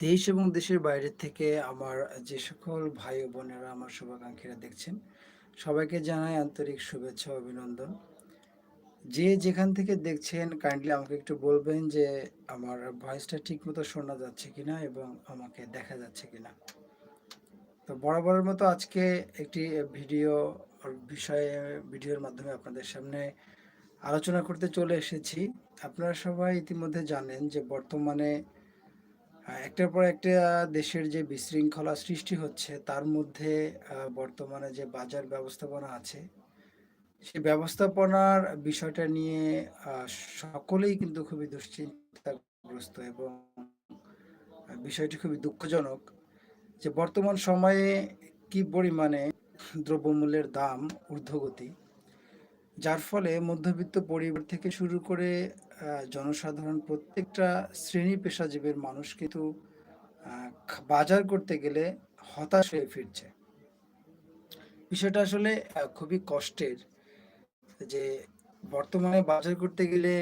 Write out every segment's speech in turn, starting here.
দেশ এবং দেশের বাইরে থেকে আমার যে সকল ভাই ও বোনেরা আমার শুভাকাঙ্ক্ষীরা দেখছেন, সবাইকে জানাই আন্তরিক শুভেচ্ছা অভিনন্দন। যে যেখান থেকে দেখছেন কাইন্ডলি আমাকে একটু বলবেন যে আমার ভয়েসটা ঠিকমতো শোনা যাচ্ছে কিনা এবং আমাকে দেখা যাচ্ছে কিনা। তো বরাবরের মতো আজকে একটি ভিডিও বিষয়ে ভিডিওর মাধ্যমে আপনাদের সামনে আলোচনা করতে চলে এসেছি। আপনারা সবাই ইতিমধ্যে জানেন যে বর্তমানে একটার পর একটা দেশের যে বিশৃঙ্খলা সৃষ্টি হচ্ছে তার মধ্যে বর্তমানে যে বাজার ব্যবস্থাপনা আছে, সেই ব্যবস্থাপনার বিষয়টা নিয়ে সকলেই কিন্তু খুবই দুশ্চিন্তাগ্রস্ত এবং বিষয়টি খুবই দুঃখজনক যে বর্তমান সময়ে কি পরিমাণে দ্রব্যমূল্যের দাম ঊর্ধ্বগতি। যার ফলে মধ্যবিত্ত পরিবার থেকে শুরু করে জনসাধারণ প্রত্যেকটা শ্রেণি পেশাজীবীর মানুষ কিন্তু বাজার করতে গেলে হতাশ হয়ে ফিরছে। বিষয়টা আসলে খুবই কষ্টের যে বর্তমানে বাজার করতে গেলে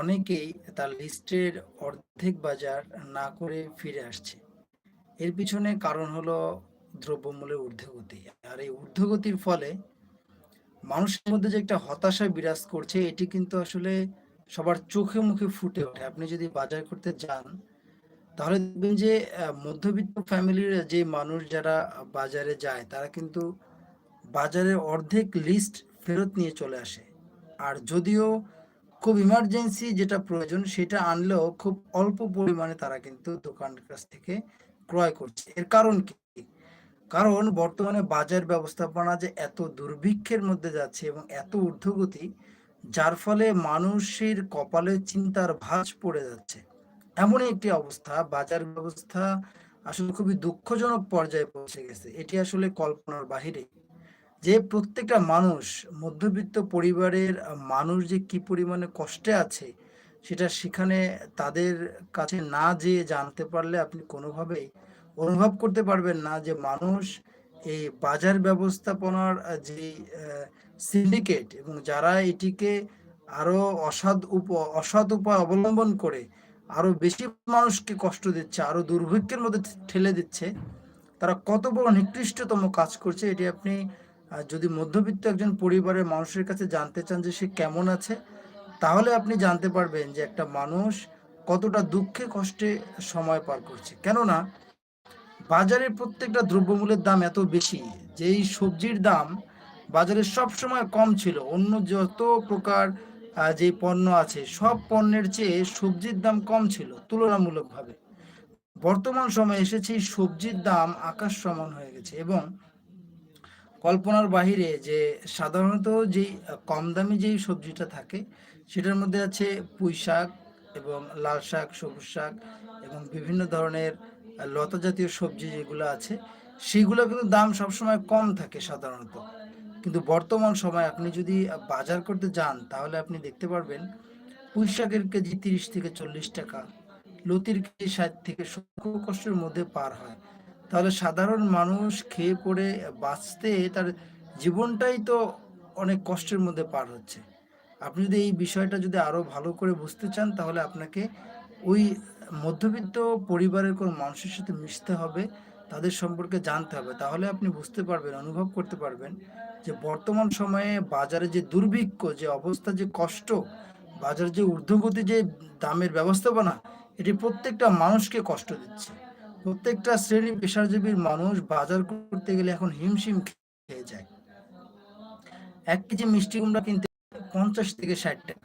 অনেকেই তার লিস্টের অর্ধেক বাজার না করে ফিরে আসছে। এর পিছনে কারণ হলো দ্রব্যমূল্যের ঊর্ধ্বগতি। আর এই ঊর্ধ্বগতির ফলে মানুষের মধ্যে যে একটা হতাশা বিরাজ করছে, এটি কিন্তু আসলে সবার চোখে মুখে ফুটে ওঠে। আপনি যদি বাজার করতে যান, তাহলে দেখবেন যে মধ্যবিত্ত ফ্যামিলির যে মানুষ যারা বাজারে যায়, তারা কিন্তু বাজারের অর্ধেক লিস্ট ফেরত নিয়ে চলে আসে। আর যদিও খুব ইমার্জেন্সি যেটা প্রয়োজন, সেটা আনলেও খুব অল্প পরিমাণে তারা কিন্তু দোকানের কাছ থেকে ক্রয় করছে। এর কারণ কি? কারণ বর্তমানে বাজার ব্যবস্থাপনা যে এত দুর্ভিক্ষের মধ্যে যাচ্ছে এবং এত ঊর্ধ্বগতি যার ফলে মানুষের কপালে চিন্তার ভাঁজ পড়ে যাচ্ছে। এমনই একটি অবস্থা, বাজার ব্যবস্থা আসলে খুবই দুঃখজনক পর্যায়ে পৌঁছে গেছে। এটি আসলে কল্পনার বাহিরে। যে প্রত্যেকটা মানুষ, মধ্যবিত্ত পরিবারের মানুষ যে কি পরিমাণে কষ্টে আছে, সেটা সেখানে তাদের কাছে না যেয়ে জানতে পারলে আপনি কোনোভাবেই অনুভব করতে পারবেন না যে মানুষ এই বাজার ব্যবস্থাপনার অ্যা সিন্ডিকেট এবং যারা এটিকে আরও অসাধ উপ অসৎ উপায় অবলম্বন করে আরও বেশি মানুষকে কষ্ট দিচ্ছে, আরও দুর্ভিক্ষের মধ্যে ঠেলে দিচ্ছে। তারা কত বড় নিকৃষ্টতম কাজ করছে এটি আপনি যদি মধ্যবিত্ত একজন পরিবারের মানুষের কাছে জানতে চান যে সে কেমন আছে, তাহলে আপনি জানতে পারবেন যে একটা মানুষ কতটা দুঃখে কষ্টে সময় পার করছে। কেননা বাজারের প্রত্যেকটা দ্রব্যমূল্যের দাম এত বেশি যেই সবজির দাম বাজারে সবসময় কম ছিল। অন্য যত প্রকার যে পণ্য আছে সব পণ্যের চেয়ে সবজির দাম কম ছিল তুলনামূলকভাবে। বর্তমান সময়ে এসেছে সবজির দাম আকাশ সমান হয়ে গেছে এবং কল্পনার বাহিরে যে সাধারণত যেই কম দামি যেই সবজিটা থাকে সেটার মধ্যে আছে পুঁই শাক এবং লাল শাক, সবুজ শাক এবং বিভিন্ন ধরনের লতা জাতীয় সবজি যেগুলো আছে সেগুলো কিন্তু দাম সবসময় কম থাকে সাধারণত। কিন্তু বর্তমান সময়ে আপনি যদি বাজার করতে যান তাহলে আপনি দেখতে পারবেন পুঁইশাকের কেজি ৳৩০-৳৪০, লতির কেজি ৳৬০-৳৭০ কষ্টের মধ্যে পার হয়। তাহলে সাধারণ মানুষ খেয়ে পরে বাঁচতে তার জীবনটাই তো অনেক কষ্টের মধ্যে পার হচ্ছে। আপনি যদি এই বিষয়টা যদি আরও ভালো করে বুঝতে চান তাহলে আপনাকে ওই মধ্যবিত্ত পরিবারের কোনো মানুষের সাথে মিশতে হবে, তাদের সম্পর্কে জানতে হবে। তাহলে আপনি বুঝতে পারবেন, অনুভব করতে পারবেন যে বর্তমান সময়ে বাজারে যে দুর্ভিক্ষ, যে অবস্থা, যে কষ্ট, বাজারে যে ঊর্ধ্বগতি যে দামের ব্যবস্থাপনা এটি প্রত্যেকটা মানুষকে কষ্ট দিচ্ছে। প্রত্যেকটা শ্রেণি পেশাজীবীর মানুষ বাজার করতে গেলে এখন হিমশিম খেয়ে যায়। এক কেজি মিষ্টি কুমড়া কিনতে ৳৫০-৬০,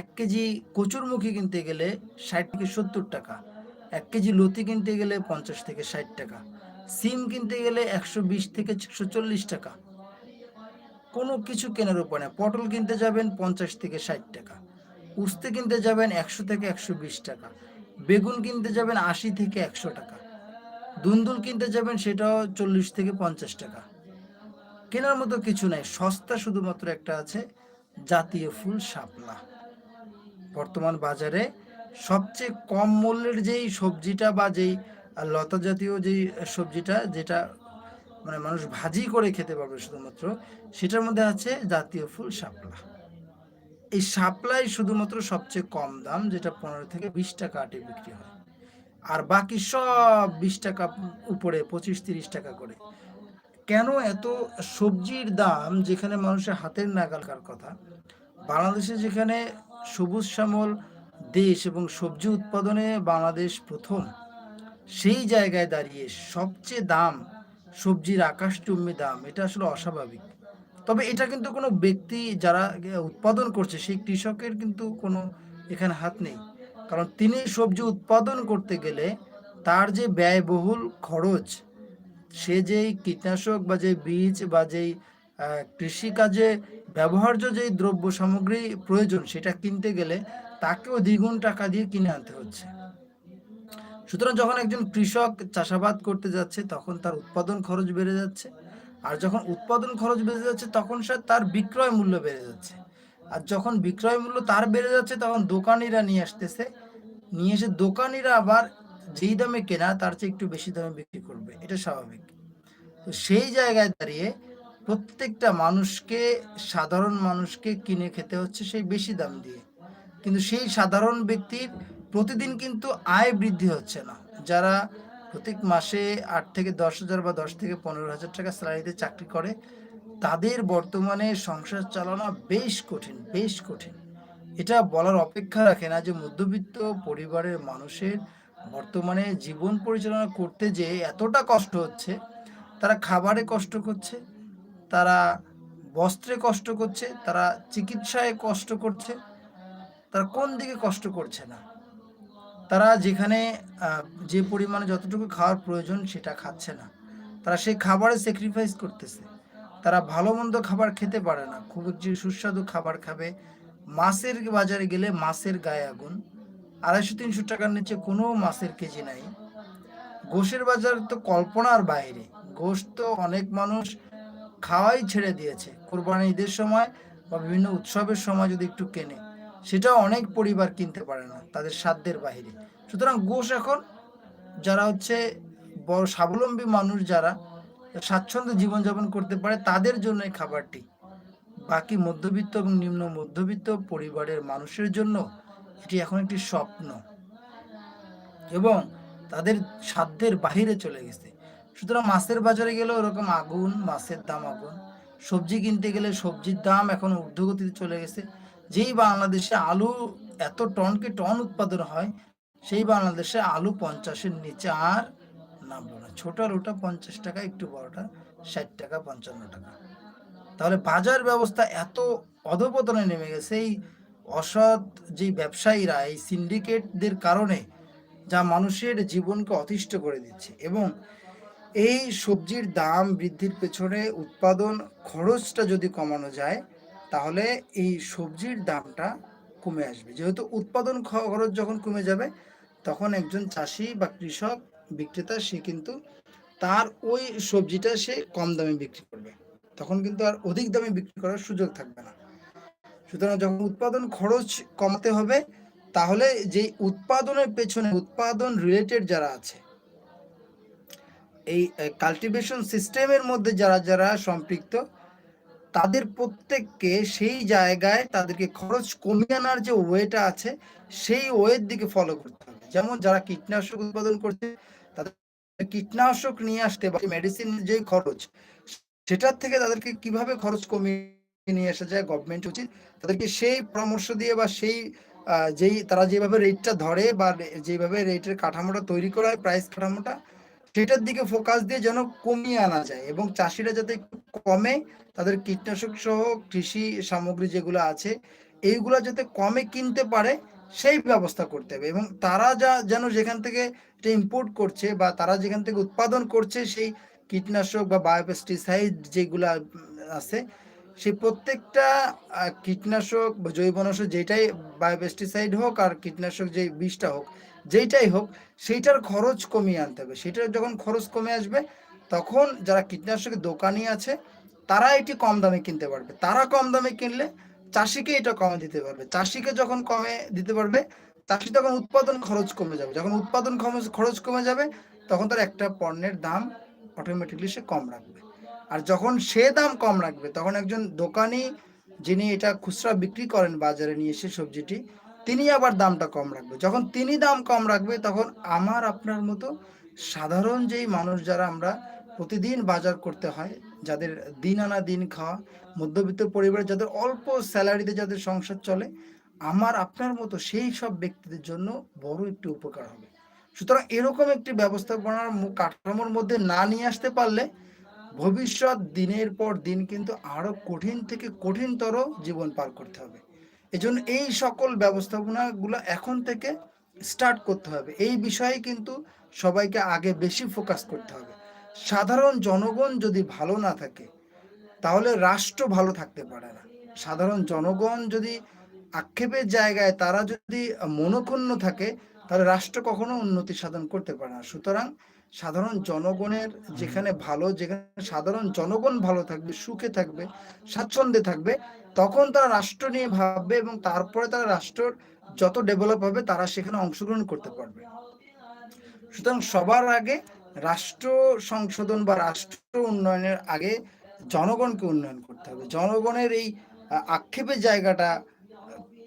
১ কেজি কচুরমুখী কিনতে গেলে ৳৬০-৭০, ১ কেজি লতি কিনতে গেলে ৳৫০-৬০, সিম কিনতে গেলে ৳১২০-১৪০। কোনো কিছু কেনার উপায় নাই। পটল কিনতে যাবেন ৳৫০-৬০, উস্তে কিনতে যাবেন ৳১০০-১২০, বেগুন কিনতে যাবেন ৳৮০-১০০, দুন্দুল কিনতে যাবেন সেটাও ৳৪০-৫০। কেনার মতো কিছু নাই। সস্তা শুধুমাত্র একটা আছে জাতীয় ফুল শাপলা। বর্তমান বাজারে সবচেয়ে কম মূল্যের যেই সবজিটা বা যেই লতা জাতীয় যেই সবজিটা যেটা মানে মানুষ ভাজি করে খেতে পারবে শুধুমাত্র, সেটার মধ্যে আছে জাতীয় ফুল শাপলা। এই শাপলাই শুধুমাত্র সবচেয়ে কম দাম, যেটা ৳১৫-৳২০ আটে বিক্রি হয়। আর বাকি সব বিশ টাকা উপরে, পঁচিশ, তিরিশ টাকা করে কেন এত সবজির দাম যেখানে মানুষের হাতের নাগালকার কথা বাংলাদেশে যেখানে সবুজ শ্যামল দেশ এবং সবজি উৎপাদনে বাংলাদেশ প্রথম। সেই জায়গায় দাঁড়িয়ে সবচেয়ে দাম সবজির আকাশচুম্বী দাম, এটা আসলে অস্বাভাবিক। তবে এটা কিন্তু কোনো ব্যক্তি যারা উৎপাদন করছে, সেই কৃষকের কিন্তু কোনো এখানে হাত নেই। কারণ তিনি সবজি উৎপাদন করতে গেলে তার যে ব্যয়বহুল খরচ, সে যেই কীটনাশক বা যে বীজ বা যেই কৃষিকাজে ব্যবহার্য যেই দ্রব্য সামগ্রী প্রয়োজন, সেটা কিনতে গেলে তাকেও দ্বিগুণ টাকা দিয়ে কিনে আনতে হচ্ছে। সুতরাং যখন একজন কৃষক চাষাবাদ করতে যাচ্ছে, তখন তার উৎপাদন খরচ বেড়ে যাচ্ছে। আর যখন উৎপাদন খরচ বেড়ে যাচ্ছে, তখন সে তার বিক্রয় মূল্য বেড়ে যাচ্ছে। আর যখন বিক্রয় মূল্য তার বেড়ে যাচ্ছে, তখন দোকানিরা নিয়ে আসতেছে। নিয়ে এসে দোকানিরা আবার যেই দামে কেনা, তার চেয়ে একটু বেশি দামে বিক্রি করবে। এটা স্বাভাবিক। তো সেই জায়গায় দাঁড়িয়ে প্রত্যেকটা মানুষকে, সাধারণ মানুষকে কিনে খেতে হচ্ছে সেই বেশি দাম দিয়ে। কিন্তু সেই সাধারণ ব্যক্তির প্রতিদিন কিন্তু আয় বৃদ্ধি হচ্ছে না। যারা প্রত্যেক মাসে আট থেকে দশ হাজার বা দশ থেকে পনেরো হাজার টাকা স্যালারিতে চাকরি করে, তাদের বর্তমানে সংসার চালানো বেশ কঠিন বেশ কঠিন। এটা বলার অপেক্ষা রাখে না যে মধ্যবিত্ত পরিবারের মানুষের বর্তমানে জীবন পরিচালনা করতে যে এতটা কষ্ট হচ্ছে, তারা খাবারে কষ্ট করছে, তারা বস্ত্রে কষ্ট করছে, তারা চিকিৎসায় কষ্ট করছে তারা কোন দিকে কষ্ট করছে না? তারা যেখানে যে পরিমাণে যতটুকু খাওয়ার প্রয়োজন সেটা খাচ্ছে না। তারা সেই খাবারে স্যাক্রিফাইস করতেছে। তারা ভালো মন্দ খাবার খেতে পারে না। খুব যে সুস্বাদু খাবার খাবে, মাছের বাজারে গেলে মাছের গায়ে আগুন। আড়াইশো তিনশো টাকার নিচে কোনো মাছের কেজি নাই। গোশের বাজার তো কল্পনার বাইরে। গোশ তো অনেক মানুষ খাওয়াই ছেড়ে দিয়েছে। কোরবানি ঈদের সময় বা বিভিন্ন উৎসবের সময় যদি একটু কেনে। সেটাও অনেক পরিবার কিনতে পারে না তাদের সাধ্যের বাইরে। সুতরাং গোশ এখন যারা হচ্ছে বড় স্বাবলম্বী মানুষ যারা, স্বাচ্ছন্দ্য জীবনযাপন করতে পারে, তাদের জন্য এই খাবারটি। বাকি মধ্যবিত্ত এবং নিম্ন মধ্যবিত্ত পরিবারের মানুষের জন্য এটি এখন একটি স্বপ্ন। এবং তাদের সাধ্যের বাহিরে চলে গেছে। সুতরাং মাছের বাজারে গেলেও ওরকম আগুন, মাছের দাম আগুন। সবজি কিনতে গেলে সবজির দাম এখন ঊর্ধ্বগতিতে চলে গেছে। যেই বাংলাদেশে আলু এত টনকে টন উৎপাদন হয়, সেই বাংলাদেশে আলু পঞ্চাশের নিচে আর নামলো না। ছোট আলুটা পঞ্চাশ টাকা, একটু বড়টা ষাট টাকা, পঞ্চান্ন টাকা। তাহলে বাজার ব্যবস্থা এত অধপতনে নেমে গেছে। এই অসৎ যে ব্যবসায়ীরা, এই সিন্ডিকেটদের কারণে যা মানুষের জীবনকে অতিষ্ঠ করে দিচ্ছে এবং এই সবজির দাম বৃদ্ধির পেছনে উৎপাদন খরচটা যদি কমানো যায় তাহলে এই সবজির দামটা কমে আসবে। যেহেতু উৎপাদন খরচ যখন কমে যাবে, তখন একজন চাষি বা কৃষক, বিক্রেতা সে কিন্তু তার ওই সবজিটা সে কম দামে বিক্রি করবে। তখন কিন্তু আর অধিক দামে বিক্রি করার সুযোগ থাকবে না। সুতরাং যখন উৎপাদন খরচ কমাতে হবে, তাহলে যে উৎপাদনের পেছনে, উৎপাদন রিলেটেড যারা আছে, এই কাল্টিভেশন সিস্টেমের মধ্যে যারা যারা সম্পৃক্ত তাদের প্রত্যেককে সেই জায়গায় তাদেরকে খরচ কমিয়ে আনার যে ওয়েটা আছে, সেই ওয়ের দিকে ফলো করতে হবে। যেমন যারা কীটনাশক উৎপাদন করছে, তাদের কীটনাশক নিয়ে আসতে বা মেডিসিন যে খরচ, সেটার থেকে তাদেরকে কীভাবে খরচ কমিয়ে নিয়ে আসা যায় গভর্নমেন্ট উচিত তাদেরকে সেই পরামর্শ দিয়ে বা সেই যেই তারা যেভাবে রেটটা ধরে বা যেভাবে রেটের কাঠামোটা তৈরি করা হয় প্রাইস কাঠামোটা সেটার দিকে ফোকাস দিয়ে যেন কমিয়ে আনা যায় এবং চাষিরা যাতে কমে তাদের কীটনাশক সহ কৃষি সামগ্রী যেগুলো আছে, এইগুলো যাতে কমে কিনতে পারে, সেই ব্যবস্থা করতে হবে এবং তারা যা, যেন যেখান থেকে ইম্পোর্ট করছে বা তারা যেখান থেকে উৎপাদন করছে সেই কীটনাশক বা বায়োপেস্টিসাইড যেগুলা আছে, সেই প্রত্যেকটা কীটনাশক বা জৈবনাশক যেটাই বায়োপেস্টিসাইড হোক আর কীটনাশক যে বিষটা হোক যেইটাই হোক, সেইটার খরচ কমিয়ে আনতে হবে। সেটার যখন খরচ কমে আসবে, তখন যারা কীটনাশকের দোকানি আছে, তারা এটি কম দামে কিনতে পারবে। তারা কম দামে কিনলে চাষিকে এটা কমে দিতে পারবে। চাষিকে যখন কমে দিতে পারবে, চাষি তখন উৎপাদন খরচ কমে যাবে। যখন উৎপাদন খরচ কমে যাবে, তখন তার একটা পণ্যের দাম অটোমেটিকলি সে কম রাখবে। আর যখন সে দাম কম রাখবে, তখন একজন দোকানি যিনি এটা খুচরা বিক্রি করেন বাজারে নিয়ে এসে সবজিটি তিনি আবার দামটা কম রাখবে যখন তিনি দাম কম রাখবে, তখন আমার আপনার মতো সাধারণ যেই মানুষ যারা আমরা প্রতিদিন বাজার করতে হয়, যাদের দিন আনা দিন খাওয়া, মধ্যবিত্ত পরিবারে যাদের অল্প স্যালারিতে যাদের সংসার চলে, আমার আপনার মতো সেই সব ব্যক্তিদের জন্য বড় একটি উপকার হবে। সুতরাং এরকম একটি ব্যবস্থাপনার কাঠামোর মধ্যে না নিয়ে আসতে পারলে ভবিষ্যৎ দিনের পর দিন কিন্তু আরও কঠিন থেকে কঠিনতর জীবন পার করতে হবে। এজন্য এই সকল ব্যবস্থাপনাগুলো এখন থেকে স্টার্ট করতে হবে। এই বিষয়ে কিন্তু সবাইকে আগে বেশি ফোকাস করতে হবে। সাধারণ জনগণ যদি ভালো না থাকে, তাহলে রাষ্ট্র ভালো থাকতে পারে না। সাধারণ জনগণ যদি আক্ষেপের জায়গায় তারা যদি মনক্ষুণ্ণ থাকে, তাহলে রাষ্ট্র কখনো উন্নতি সাধন করতে পারে না। সুতরাং সাধারণ জনগণের যেখানে ভালো, যেখানে সাধারণ জনগণ ভালো থাকবে, সুখে থাকবে, স্বাচ্ছন্দ্যে থাকবে তখন তারা রাষ্ট্র নিয়ে ভাববে এবং তারপরে তারা রাষ্ট্রর যত ডেভেলপ হবে, তারা সেখানে অংশগ্রহণ করতে পারবে। সুতরাং সবার আগে রাষ্ট্র সংশোধন বা রাষ্ট্র উন্নয়নের আগে জনগণকে উন্নয়ন করতে হবে। জনগণের এই আক্ষেপের জায়গাটা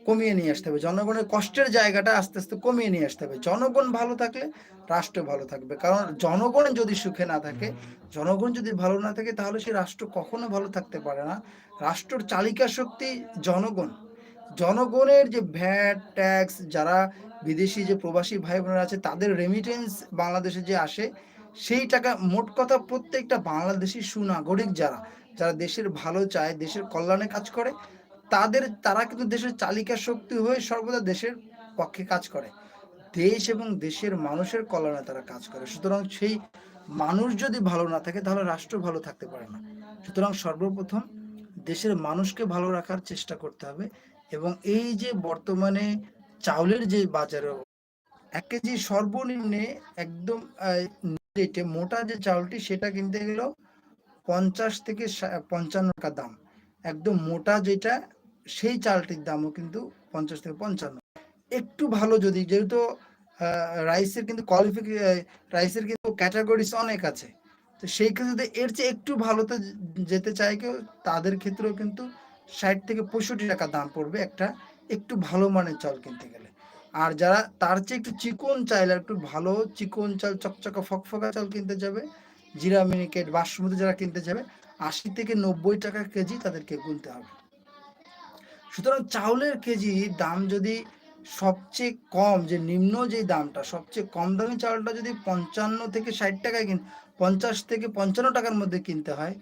কমিয়ে নিয়ে আসতে হবে। জনগণের কষ্টের জায়গাটা আস্তে আস্তে কমিয়ে নিয়ে আসতে হবে। জনগণ ভালো থাকলে রাষ্ট্র ভালো থাকবে। কারণ জনগণ যদি সুখে না থাকে, জনগণ যদি ভালো না থাকে, তাহলে সে রাষ্ট্র কখনো ভালো থাকতে পারে না। রাষ্ট্রর চালিকা শক্তি জনগণ। জনগণের যে ভ্যাট, ট্যাক্স, যারা বিদেশি যে প্রবাসী ভাই বোনেরা আছে, তাদের রেমিটেন্স বাংলাদেশে যে আসে, সেই টাকা, মোট কথা প্রত্যেকটা বাংলাদেশি সুনাগরিক যারা যারা দেশের ভালো চায়, দেশের কল্যাণে কাজ করে তাদের, তারা কিন্তু দেশের চালিকা শক্তি হয়ে সর্বদা দেশের পক্ষে কাজ করে। দেশ এবং দেশের মানুষের কল্যাণে তারা কাজ করে। সুতরাং সেই মানুষ যদি ভালো না থাকে, তাহলে রাষ্ট্র ভালো থাকতে পারে না। সুতরাং সর্বপ্রথম দেশের মানুষকে ভালো রাখার চেষ্টা করতে হবে এবং এই যে বর্তমানে চাউলের যে বাজারে, এক কেজি সর্বনিম্নে একদম রেটে মোটা যে চাউলটি, সেটা কিনতে গেলেও পঞ্চাশ থেকে পঞ্চান্ন টাকা দাম। একদম মোটা যেটা সেই চালটির দামও কিন্তু পঞ্চাশ থেকে পঞ্চান্ন। একটু ভালো যদি, যেহেতু রাইসের কিন্তু কোয়ালিফিকে রাইসের কিন্তু ক্যাটাগরিজ অনেক আছে। তো সেই ক্ষেত্রে যদি এর চেয়ে একটু ভালোতে যেতে চায় কেউ, তাদের ক্ষেত্রেও কিন্তু ষাট থেকে পঁয়ষট্টি টাকা দাম পড়বে একটা একটু ভালো মানের চাল কিনতে গেলে। আর যারা তার চেয়ে একটু চিকন চাইলে একটু ভালো চিকন চাল, চকচকা, ফকফকা চাল কিনতে যাবে, জিরা মিনিকেট, বাসমতি যারা কিনতে যাবে, আশি থেকে নব্বই টাকা কেজি তাদেরকে গুনতে হবে। সুতরাং চাউলের কেজি দাম যদি সবচেয়ে কম, যে নিম্ন যে দামটা, সবচেয়ে কম দামি চাউলটা যদি পঞ্চান্ন থেকে ষাট টাকায় কিন, পঞ্চাশ থেকে পঞ্চান্ন টাকার মধ্যে কিনতে হয়,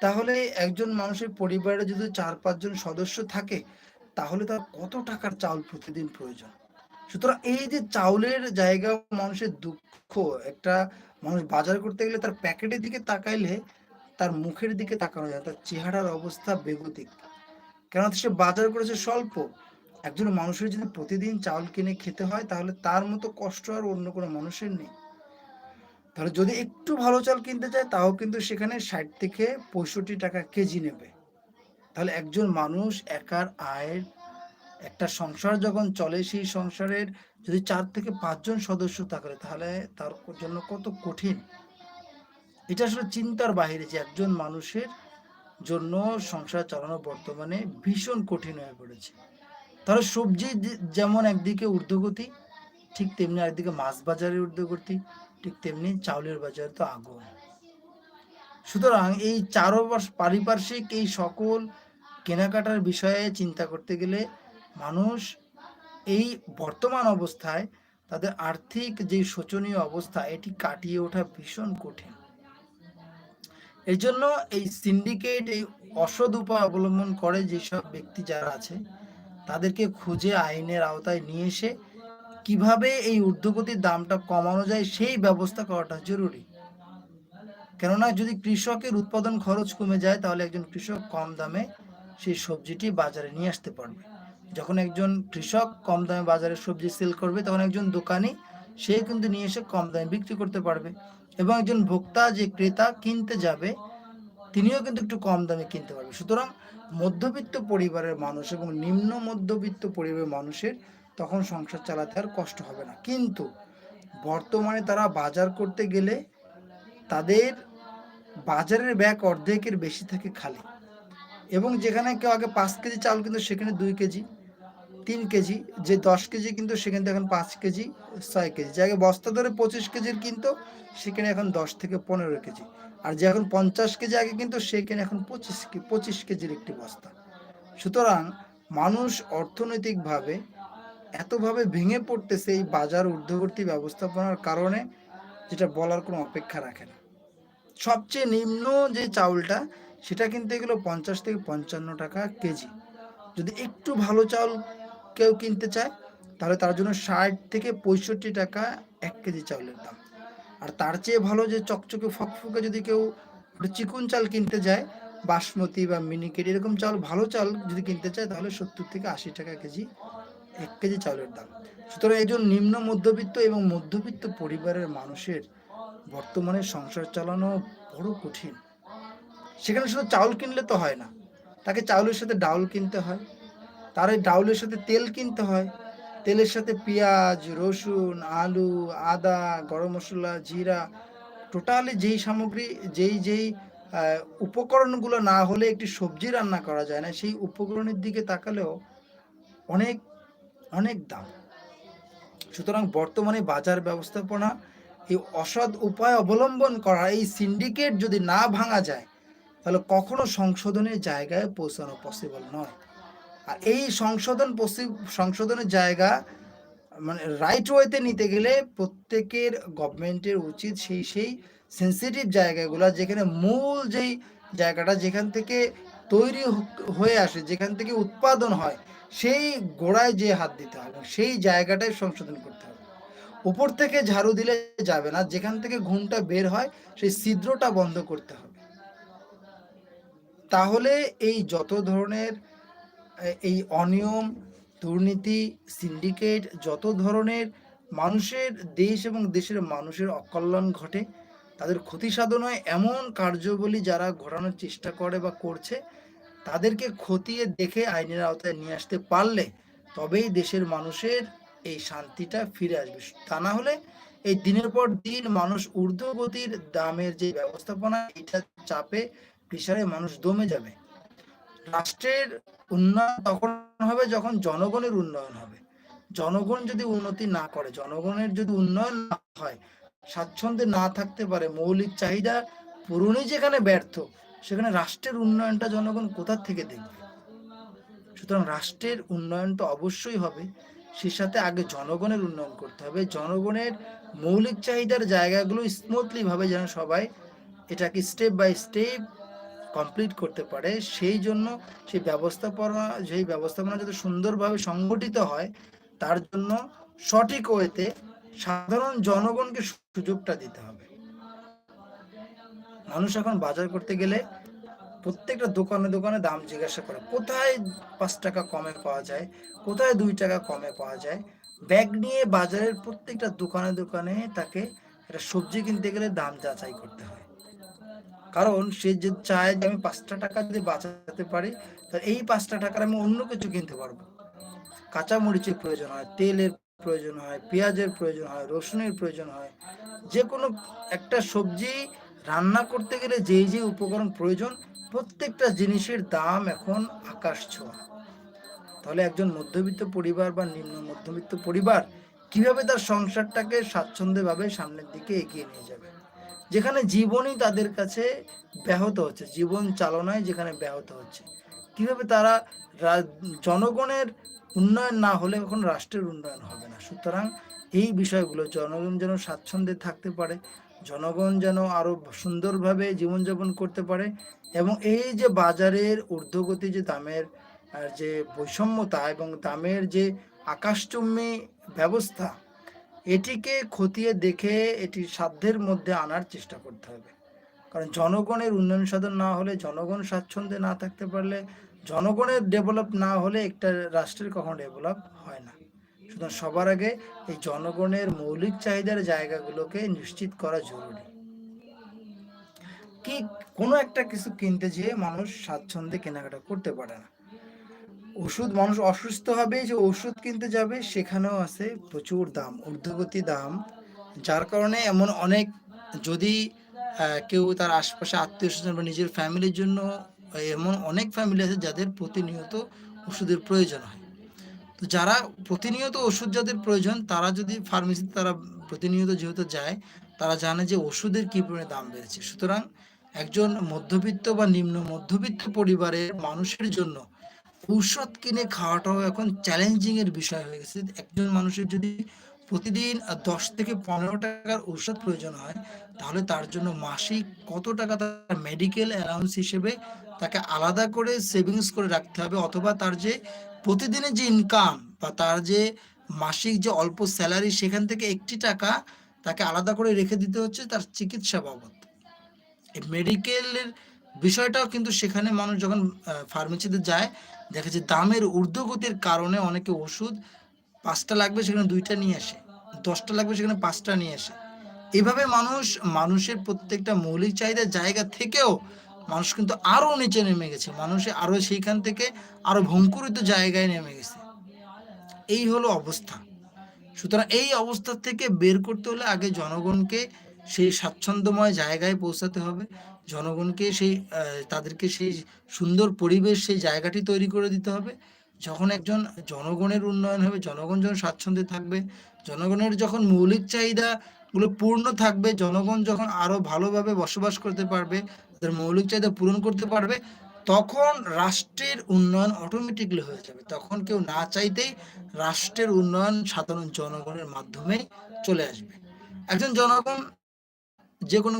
তাহলে একজন মানুষের পরিবারে যদি চার পাঁচজন সদস্য থাকে, তাহলে তার কত টাকার চাউল প্রতিদিন প্রয়োজন? সুতরাং এই যে চাউলের জায়গা মানুষের দুঃখ, একটা মানুষ বাজার করতে গেলে তার প্যাকেটের দিকে তাকাইলে তার মুখের দিকে তাকানো যায়, তার চেহারার অবস্থা বেগতিক। কেননা সে বাজার করেছে স্বল্প। একজন মানুষের যদি প্রতিদিন চাউল কিনে খেতে হয়, তাহলে তার মতো কষ্ট আর অন্য কোনো মানুষের নেই। তাহলে যদি একটু ভালো চাল কিনতে চায়, তাও কিন্তু সেখানে ষাট থেকে পঁয়ষট্টি টাকা কেজি নেবে। তাহলে একজন মানুষ একার আয়ের একটা সংসার যখন চলে, সেই সংসারের যদি চার থেকে পাঁচজন সদস্য থাকে, তাহলে তার জন্য কত কঠিন। এটা আসলে চিন্তার বাহিরে যে একজন মানুষের জন্য সংসার চালানো বর্তমানে ভীষণ কঠিন হয়ে পড়েছে। তাহলে সবজি যেমন একদিকে ঊর্ধ্বগতি, ঠিক তেমনি একদিকে মাছ বাজারের ঊর্ধ্বগতি, ঠিক তেমনি চাউলের বাজারে তো আগুন। সুতরাং এই চারো পারিপার্শ্বিক এই সকল কেনাকাটার বিষয়ে চিন্তা করতে গেলে মানুষ এই বর্তমান অবস্থায় তাদের আর্থিক যে শোচনীয় অবস্থা, এটি কাটিয়ে ওঠা ভীষণ কঠিন। এই জন্য এই সিন্ডিকেট এই অসৎ উপায় অবলম্বন করে যেসব ব্যক্তি যারা আছে, তাদেরকে খুঁজে আইনের আওতায় নিয়ে এসে কীভাবে এই ঊর্ধ্বগতির দামটা কমানো যায় সেই ব্যবস্থা করাটা জরুরি। কেননা যদি কৃষকের উৎপাদন খরচ কমে যায়, তাহলে একজন কৃষক কম দামে সেই সবজিটি বাজারে নিয়ে আসতে পারবে। যখন একজন কৃষক কম দামে বাজারে সবজি সেল করবে, তখন একজন দোকানি সে কিন্তু নিয়ে এসে কম দামে বিক্রি করতে পারবে। এবং একজন ভোক্তা যে ক্রেতা কিনতে যাবে, তিনিও কিন্তু একটু কম দামে কিনতে পারবে। সুতরাং মধ্যবিত্ত পরিবারের মানুষ এবং নিম্ন মধ্যবিত্ত পরিবারের মানুষের তখন সংসার চালাতে আর কষ্ট হবে না। কিন্তু বর্তমানে তারা বাজার করতে গেলে তাদের বাজারের ব্যাগ অর্ধেকের বেশি থাকে খালি। এবং যেখানে কেউ আগে পাঁচ কেজি চাল কিন্তু, সেখানে দুই কেজি। তিন কেজি, যে দশ কেজি কিন্তু সেখান এখন পাঁচ কেজি, ছয় কেজি। যে আগে বস্তা ধরে পঁচিশ কেজির কিন্তু সেখানে এখন দশ থেকে পনেরো কেজি। আর যে এখন পঞ্চাশ কেজি আগে কিন্তু সেখানে এখন পঁচিশ পঁচিশ কেজির একটি বস্তা। সুতরাং মানুষ অর্থনৈতিকভাবে এতভাবে ভেঙে পড়তেছে এই বাজার ঊর্ধ্ববর্তী ব্যবস্থাপনার কারণে, যেটা বলার কোনো অপেক্ষা রাখে না। সবচেয়ে নিম্ন যে চাউলটা, সেটা কিন্তু এগুলো পঞ্চাশ থেকে পঞ্চান্ন টাকা কেজি। যদি একটু ভালো চাউল কেউ কিনতে চায়, তাহলে তার জন্য ষাট থেকে পঁয়ষট্টি টাকা এক কেজি চাউলের দাম। আর তার চেয়ে ভালো যে চকচকে ফকফকে যদি কেউ চিকুন চাল কিনতে যায়, বাসমতি বা মিনিকেট এরকম চাল, ভালো চাল যদি কিনতে চায়, তাহলে সত্তর থেকে আশি টাকা কেজি এক কেজি চাউলের দাম। সুতরাং একজন নিম্ন মধ্যবিত্ত এবং মধ্যবিত্ত পরিবারের মানুষের বর্তমানে সংসার চালানো বড় কঠিন। সেখানে শুধু চাউল কিনলে তো হয় না, তাকে চাউলের সাথে ডাউল কিনতে হয়। তার এই ডাউলের সাথে তেল কিনতে হয়। তেলের সাথে পেঁয়াজ, রসুন, আলু, আদা, গরম মশলা, জিরা, টোটালি যেই সামগ্রী, যেই যেই উপকরণগুলো না হলে একটি সবজি রান্না করা যায় না, সেই উপকরণের দিকে তাকালেও অনেক অনেক দাম। সুতরাং বর্তমানে বাজার ব্যবস্থাপনা এই অসৎ উপায় অবলম্বন করা, এই সিন্ডিকেট যদি না ভাঙা যায়, তাহলে কখনো সংশোধনের জায়গায় পৌঁছানো পসিবল নয়। আর এই সংশোধন সংশোধনের জায়গা মানে রাইট ওয়েতে নিতে গেলে প্রত্যেকের গভর্নমেন্টের উচিত সেই সেই সেন্সিটিভ জায়গাগুলো, যেখানে মূল যেই জায়গাটা যেখান থেকে তৈরি হয়ে আসে, যেখান থেকে উৎপাদন হয়, সেই গোড়ায় যে হাত দিতে হবে সেই জায়গাটাই সংশোধন করতে হবে। উপর থেকে ঝাড়ু দিলে যাবে না, যেখান থেকে ঘুমটা বের হয়, সেই ছিদ্রটা বন্ধ করতে হবে। তাহলে এই যত ধরনের এই অনিয়ম, দুর্নীতি সিন্ডিকেট যত ধরনের মানুষের দেশ এবং দেশের মানুষের অকল্যাণ ঘটে, তাদের ক্ষতি সাধন হয় এমন কার্যবলী যারা ঘটানোর চেষ্টা করে বা করছে, তাদেরকে খতিয়ে দেখে আইনের আওতায় নিয়ে আসতে পারলে তবেই দেশের মানুষের এই শান্তিটা ফিরে আসবে। তা না হলে এই দিনের পর দিন মানুষ ঊর্ধ্বগতির দামের যে ব্যবস্থাপনা, এটা চাপে, প্রেসারে মানুষ দমে যাবে। রাষ্ট্রের উন্নয়ন তখন হবে যখন জনগণের উন্নয়ন হবে। জনগণ যদি উন্নতি না করে, জনগণের যদি উন্নয়ন না হয়, স্বাচ্ছন্দ্যে না থাকতে পারে, মৌলিক চাহিদা পূরণই যেখানে ব্যর্থ, সেখানে রাষ্ট্রের উন্নয়নটা জনগণ কোথা থেকে দেখবে? সুতরাং রাষ্ট্রের উন্নয়ন তো অবশ্যই হবে সে সাথে আগে জনগণের উন্নয়ন করতে হবে। জনগণের মৌলিক চাহিদার জায়গাগুলো স্মুথলি ভাবে যেন সবাই এটাকে স্টেপ বাই স্টেপ কমপ্লিট করতে পারে, সেই জন্য সেই ব্যবস্থাপনা সেই ব্যবস্থাপনা যাতে সুন্দরভাবে সংগঠিত হয়, তার জন্য সঠিক ওয়েতে সাধারণ জনগণকে সুযোগটা দিতে হবে। মানুষ এখন বাজার করতে গেলে প্রত্যেকটা দোকানে দোকানে দাম জিজ্ঞাসা করে, কোথায় পাঁচ টাকা কমে পাওয়া যায়, কোথায় দুই টাকা কমে পাওয়া যায়? ব্যাগ নিয়ে বাজারের প্রত্যেকটা দোকানে দোকানে তাকে একটা সবজি কিনতে গেলে দাম যাচাই করতে হয়। কারণ সে যে চায় যে আমি পাঁচটা টাকা যদি বাঁচাতে পারি তাহলে এই পাঁচটা টাকার আমি অন্য কিছু কিনতে পারব। কাঁচা মরিচের প্রয়োজন হয়, তেলের প্রয়োজন হয়, পেঁয়াজের প্রয়োজন হয়, রসুনের প্রয়োজন হয়। যে কোনো একটা সবজি রান্না করতে গেলে যেই যে উপকরণ প্রয়োজন, প্রত্যেকটা জিনিসের দাম এখন আকাশ ছোঁয়া। তাহলে একজন মধ্যবিত্ত পরিবার বা নিম্ন মধ্যবিত্ত পরিবার কীভাবে তার সংসারটাকে স্বাচ্ছন্দ্যভাবে সামনের দিকে এগিয়ে নিয়ে যাবে? যেখানে জীবনই তাদের কাছে ব্যাহত হচ্ছে, জীবন চালনায় যেখানে ব্যাহত হচ্ছে। কীভাবে তারা জনগণের উন্নয়ন না হলে এখন রাষ্ট্রের উন্নয়ন হবে না। সুতরাং এই বিষয়গুলো জনগণ যেন স্বাচ্ছন্দ্যে থাকতে পারে, জনগণ যেন আরও সুন্দরভাবে জীবনযাপন করতে পারে এবং এই যে বাজারের ঊর্ধ্বগতি যে দামের যে বৈষম্যতা এবং দামের যে আকাশচুম্বী ব্যবস্থা এটিকে খতিয়ে দেখে এটি সাধ্যের মধ্যে আনার চেষ্টা করতে হবে। কারণ জনগণের উন্নয়ন সাধন না হলে, জনগণ স্বাচ্ছন্দ্যে না থাকতে পারলে, জনগণের ডেভেলপ না হলে একটা রাষ্ট্রের কখনো ডেভেলপ হয় না। সুতরাং সবার আগে এই জনগণের মৌলিক চাহিদার জায়গাগুলোকে নিশ্চিত করা জরুরি। কি কোনো একটা কিছু কিনতে যেয়ে মানুষ স্বাচ্ছন্দ্যে কেনাকাটা করতে পারে না। ওষুধ, মানুষ অসুস্থ হবে, যে ওষুধ কিনতে যাবে, সেখানেও আছে প্রচুর দাম, ঊর্ধ্বগতি দাম, যার কারণে এমন অনেক যদি কেউ তার আশপাশে আত্মীয় স্বজন বা নিজের ফ্যামিলির জন্য, এমন অনেক ফ্যামিলি আছে যাদের প্রতিনিয়ত ওষুধের প্রয়োজন হয়। তো যারা প্রতিনিয়ত ওষুধ যাদের প্রয়োজন, তারা যদি ফার্মেসিতে তারা প্রতিনিয়ত যেহেতু যায়, তারা জানে যে ওষুধের কী পরিমাণে দাম বেড়েছে। সুতরাং একজন মধ্যবিত্ত বা নিম্ন মধ্যবিত্ত পরিবারের মানুষের জন্য ঔষধ কিনে খাওয়াটাও এখন চ্যালেঞ্জিং এর বিষয় হয়ে গেছে। একজন মানুষের যদি প্রতিদিন দশ থেকে পনেরো টাকার ঔষধ প্রয়োজন হয়, তাহলে তার জন্য মাসিক কত টাকা তার মেডিকেল অ্যালাউন্স হিসেবে তাকে আলাদা করে সেভিংস করে রাখতে হবে? অথবা তার যে প্রতিদিনের যে ইনকাম বা তার যে মাসিক যে অল্প স্যালারি সেখান থেকে একটি টাকা তাকে আলাদা করে রেখে দিতে হচ্ছে তার চিকিৎসা বাবদ। মেডিকেলের বিষয়টাও কিন্তু সেখানে মানুষ যখন ফার্মেসিতে যায়, দেখা যায় দামের ঊর্ধ্বগতির কারণে অনেকে ওষুধ পাঁচটা লাগবে সেখানে দুইটা নিয়ে আসে, দশটা লাগবে সেখানে পাঁচটা নিয়ে আসে। এভাবে মানুষ, মানুষের প্রত্যেকটা মৌলিক চাহিদার জায়গা থেকেও মানুষ কিন্তু আরও নিচে নেমে গেছে। মানুষে আরও সেইখান থেকে আরও ভঙ্কুরিত জায়গায় নেমে গেছে। এই হলো অবস্থা। সুতরাং এই অবস্থা থেকে বের করতে হলে আগে জনগণকে সেই স্বাচ্ছন্দ্যময় জায়গায় পৌঁছাতে হবে। জনগণকে সেই তাদেরকে সেই সুন্দর পরিবেশ, সেই জায়গাটি তৈরি করে দিতে হবে। যখন একজন জনগণের উন্নয়ন হবে, জনগণ যখন স্বাচ্ছন্দ্যে থাকবে, জনগণের যখন মৌলিক চাহিদা গুলো পূর্ণ থাকবে, জনগণ যখন আরও ভালোভাবে বসবাস করতে পারবে, তাদের মৌলিক চাহিদা পূরণ করতে পারবে, তখন রাষ্ট্রের উন্নয়ন অটোমেটিকলি হয়ে যাবে। তখন কেউ না চাইতেই রাষ্ট্রের উন্নয়ন সাধারণ জনগণের মাধ্যমে চলে আসবে। একজন জনগণ যে কোনো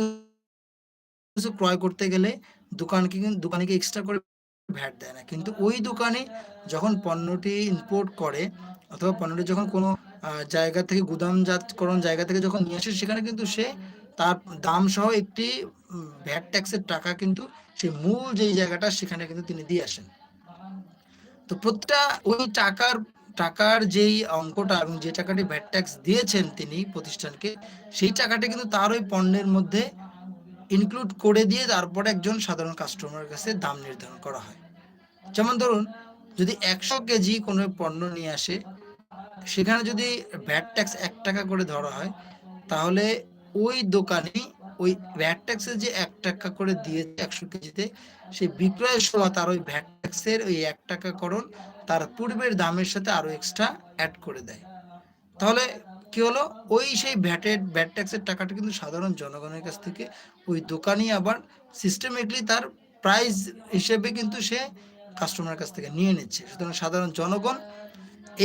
কিছু ক্রয় করতে গেলে দোকানকে দোকানিকে এক্সট্রা করে ভ্যাট দেয় না। কিন্তু ওই দোকানে যখন পণ্যটি ইম্পোর্ট করে অথবা পণ্যটি যখন কোনো জায়গা থেকে গুদামজাতকরণ জায়গা থেকে যখন নিয়ে আসে, সেখানে কিন্তু সে তার দাম সহ একটি ভ্যাট ট্যাক্সের টাকা কিন্তু সেই মূল যেই জায়গাটা সেখানে কিন্তু তিনি দিয়ে আসেন। তো প্রত্যেকটা ওই টাকার টাকার যেই অঙ্কটা এবং যে টাকাটি ভ্যাট ট্যাক্স দিয়েছেন তিনি প্রতিষ্ঠানকে, সেই টাকাটা কিন্তু তার ওই পণ্যের মধ্যে ইনক্লুড করে দিয়ে তারপরে একজন সাধারণ কাস্টমারের কাছে দাম নির্ধারণ করা হয়। যেমন ধরুন, যদি একশো কেজি কোনো পণ্য নিয়ে আসে, সেখানে যদি ভ্যাট ট্যাক্স এক টাকা করে ধরা হয়, তাহলে ওই দোকানে ওই ভ্যাট ট্যাক্সের যে এক টাকা করে দিয়েছে একশো কেজিতে, সেই বিক্রয়ের সময় তার ওই ভ্যাট ট্যাক্সের ওই এক টাকা করণ তার পূর্বের দামের সাথে আরও এক্সট্রা অ্যাড করে দেয়। তাহলে কি হলো? ওই সেই ভ্যাটের ভ্যাট ট্যাক্সের টাকাটা কিন্তু সাধারণ জনগণের কাছ থেকে ওই দোকানি আবার সিস্টেমেটিকলি তার প্রাইস হিসেবে কিন্তু সে কাস্টমারের কাছ থেকে নিয়ে নিচ্ছে। সুতরাং সাধারণ জনগণ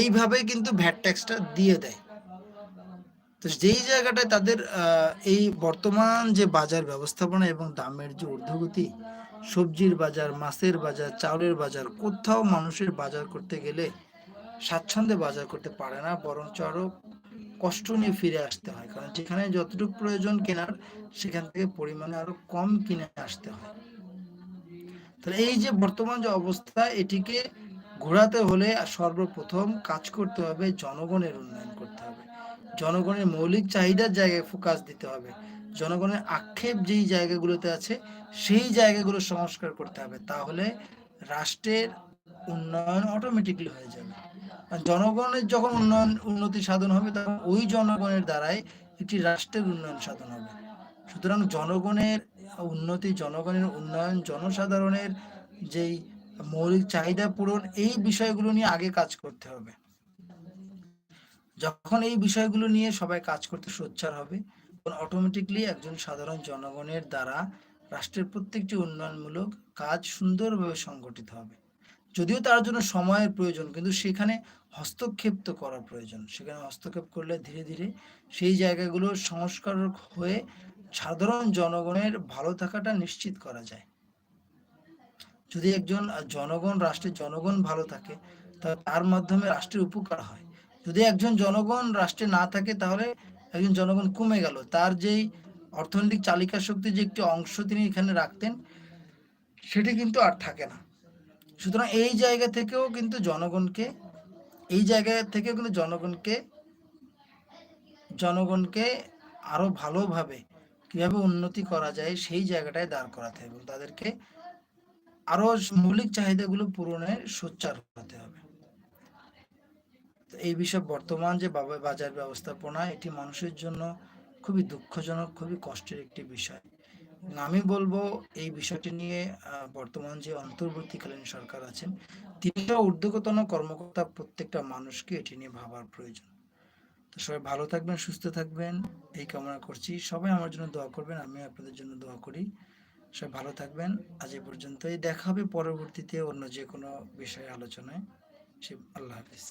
এইভাবে কিন্তু ভ্যাট ট্যাক্সটা দিয়ে দেয়। তো যেই জায়গাটায় তাদের এই বর্তমান যে বাজার ব্যবস্থাপনা এবং দামের যে ঊর্ধ্বগতি, সবজির বাজার, মাছের বাজার, চাউলের বাজার, কোথাও মানুষের বাজার করতে গেলে স্বাচ্ছন্দ্যে বাজার করতে পারে না, বরঞ্চ আরও কষ্ট নিয়ে ফিরে আসতে হয়, কারণ যেখানে যতটুকু প্রয়োজন কেনার, সেখান থেকে পরিমাণে আরও কম কিনে আসতে হয়। তাহলে এই যে বর্তমান যে অবস্থা, এটিকে ঘোরাতে হলে সর্বপ্রথম কাজ করতে হবে জনগণের উন্নয়ন করতে হবে। জনগণের মৌলিক চাহিদার জায়গায় ফোকাস দিতে হবে। জনগণের আক্ষেপ যেই জায়গাগুলোতে আছে, সেই জায়গাগুলো সংস্কার করতে হবে। তাহলে রাষ্ট্রের উন্নয়ন অটোমেটিকলি হয়ে যাবে। জনগণের যখন উন্নয়ন, উন্নতি সাধন হবে, তখন ওই জনগণের দ্বারাই একটি রাষ্ট্রের উন্নয়ন সাধন হবে। সুতরাং জনগণের উন্নতি, জনগণের উন্নয়ন, জনসাধারণের যেই মৌলিক চাহিদা পূরণ, এই বিষয়গুলো নিয়ে আগে কাজ করতে হবে। যখন এই বিষয়গুলো নিয়ে সবাই কাজ করতে সোচ্চার হবে, তখন অটোমেটিকলি একজন সাধারণ জনগণের দ্বারা রাষ্ট্রের প্রত্যেকটি উন্নয়নমূলক কাজ সুন্দরভাবে সংগঠিত হবে। যদিও তার জন্য সময়ের প্রয়োজন, কিন্তু সেখানে হস্তক্ষেপ তো করা প্রয়োজন। সেখানে হস্তক্ষেপ করলে ধীরে ধীরে সেই জায়গাগুলো সংস্কার হয়ে সাধারণ জনগণের ভালো থাকাটা নিশ্চিত করা যায়। যদি একজন জনগণ, রাষ্ট্রের জনগণ ভালো থাকে তাহলে তার মাধ্যমে রাষ্ট্রের উপকার হয়। যদি একজন জনগণ রাষ্ট্রে না থাকে, তাহলে একজন জনগণ কমে গেল। তার যেই অর্থনৈতিক চালিকা শক্তির যে একটি অংশ তিনি এখানে রাখতেন, সেটি কিন্তু আর থাকে না। সুতরাং এই জায়গা থেকেও কিন্তু জনগণকে, এই জায়গা থেকেও কিন্তু জনগণকে জনগণকে আরও ভালোভাবে কীভাবে উন্নতি করা যায় সেই জায়গাটায় দাঁড় করাতে হবে তাদেরকে আরও মৌলিক চাহিদাগুলো পূরণে সোচ্চার হতে হবে। এই বিষয়ে বর্তমান যে বাজার ব্যবস্থাপনা, এটি মানুষের জন্য খুবই দুঃখজনক, খুবই কষ্টের একটি বিষয়। আমি বলব এই বিষয়টি নিয়ে বর্তমান যে অন্তর্বর্তীকালীন সরকার আছেন, তিনি তো ঊর্ধ্বতন কর্মকর্তা প্রত্যেকটা মানুষকে এটি নিয়ে ভাবার প্রয়োজন। তো সবাই ভালো থাকবেন, সুস্থ থাকবেন, এই কামনা করছি। সবাই আমার জন্য দোয়া করবেন আমি আপনাদের জন্য দোয়া করি। সবাই ভালো থাকবেন, আজ এ পর্যন্তই। দেখা হবে পরবর্তীতে অন্য যে কোনো বিষয়ে আলোচনায়। সে আল্লাহ হাফিজ।